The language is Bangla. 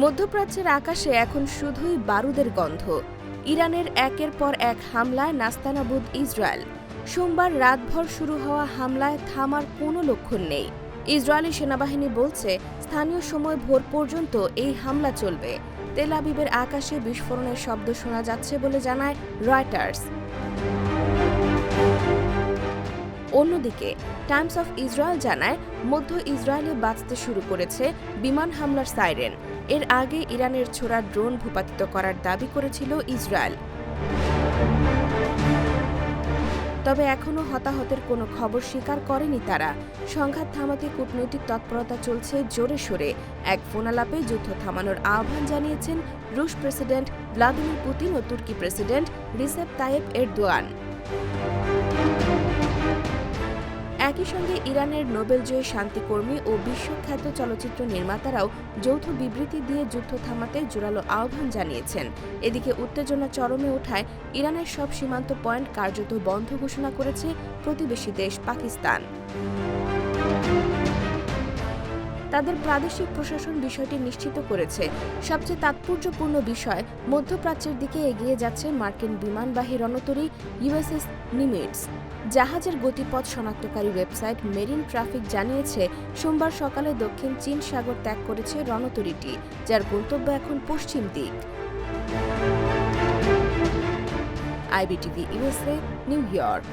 মধ্যপ্রাচ্যের আকাশে এখন শুধুই বারুদের গন্ধ। ইরানের একের পর এক হামলায় নাস্তানাবুদ ইসরায়েল। সোমবার রাতভর শুরু হওয়া হামলায় থামার কোনো লক্ষণ নেই। ইসরায়েলি সেনাবাহিনী বলছে, স্থানীয় সময় ভোর পর্যন্ত এই হামলা চলবে। তেল আবিবের আকাশে বিস্ফোরণের শব্দ শোনা যাচ্ছে বলে জানায় রয়টার্স। অন্যদিকে, টাইমস অফ ইসরায়েল জানায় মধ্য ইসরায়েলে বাঁচতে শুরু করেছে বিমান হামলার সাইরেন। এর আগে ইরানের ছোড়া ড্রোন ভূপাতিত করার দাবি করেছিল ইসরায়েল। তবে এখনও হতাহতের কোনো খবর স্বীকার করেনি তারা। সংঘাত থামাতে কূটনৈতিক তৎপরতা চলছে জোরে সোরে। এক ফোনালাপে যুদ্ধ থামানোর আহ্বান জানিয়েছেন রুশ প্রেসিডেন্ট ভ্লাদিমির পুতিন ও তুর্কি প্রেসিডেন্ট রিসেপ তায়েব এরদোয়ান। একই সঙ্গে ইরানের নোবেলজয়ী শান্তিকর্মী ও বিশ্বখ্যাত চলচ্চিত্র নির্মাতারাও যৌথ বিবৃতি দিয়ে যুদ্ধ থামাতে জোরালো আহ্বান জানিয়েছেন। এদিকে উত্তেজনা চরমে ওঠায় ইরানের সব সীমান্ত পয়েন্ট কার্যত বন্ধ ঘোষণা করেছে প্রতিবেশী দেশ পাকিস্তান। তাদের প্রাদেশিক প্রশাসন বিষয়টি নিশ্চিত করেছে। সবচেয়ে তাৎপর্যপূর্ণ বিষয়, মধ্যপ্রাচ্যের দিকে এগিয়ে যাচ্ছে মার্কিন বিমানবাহী রণতরী ইউএসএস নিমিটস। জাহাজের গতিপথ শনাক্তকারী ওয়েবসাইট মেরিন ট্রাফিক জানিয়েছে, সোমবার সকালে দক্ষিণ চীন সাগর ত্যাগ করেছে রণতরীটি, যার গন্তব্য এখন পশ্চিম দিক। IBTV USA New York.